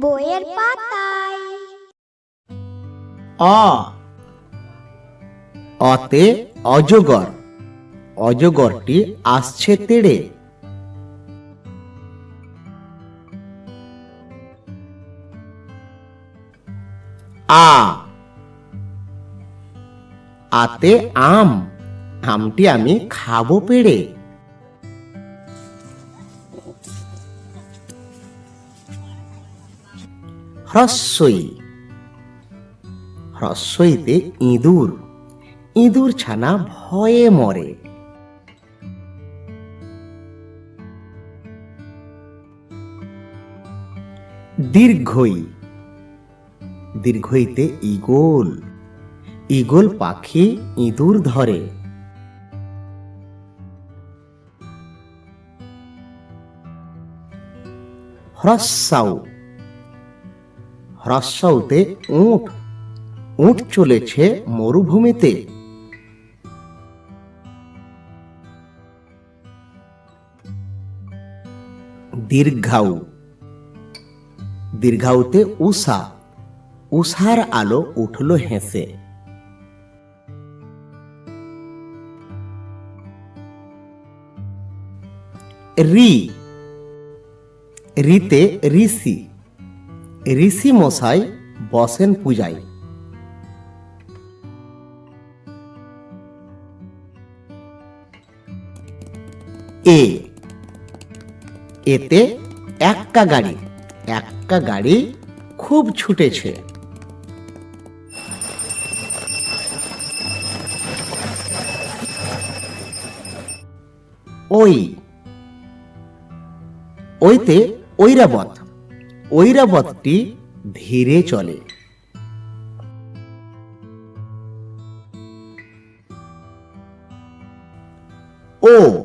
বইয়ের পাতায়। অতে অজগর। অজগরটি আসছে তেড়ে। আ আতে আম। আমটি আমি খাব পেড়ে। হ্রস্বই। হ্রস্বইতে ইঁদুর। ইঁদুর ছানা ভয়ে মরে। দীর্ঘই। দীর্ঘইতে ইগল ইগল পাখি ইঁদুর ধরে। হ্রস্বাউ হ্রস্বাউতে উঠ উঠ চলেছে মরুভূমিতে। দীর্ঘাউ। দীর্ঘাউতে উষা। উষার আলো উঠল হেসে। রি। রিতে ঋষি। ঋষি মশাই বসেন পূজায়। এ, এতে এক্কা গাড়ি এক্কা গাড়ি খুব ছুটেছে। ওই, ওইতে ঐরাবত। ঐরাবতটি ধীরে চলে। ও।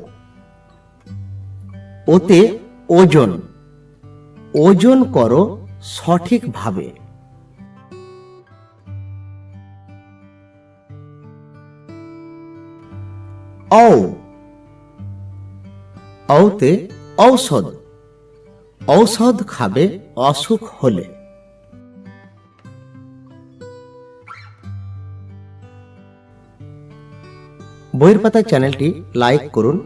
ওতে ওজন। ওজন করো সঠিকভাবে। ঔ। ঔতে ঔষধ। ঔষধ খাবে, অসুখ হলে। বইয়ের পাতা চ্যানেলটি লাইক করুন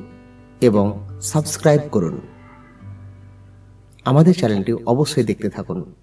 এবং সাবস্ক্রাইব করুন। আমাদের চ্যানেলটি অবশ্যই দেখতে থাকুন।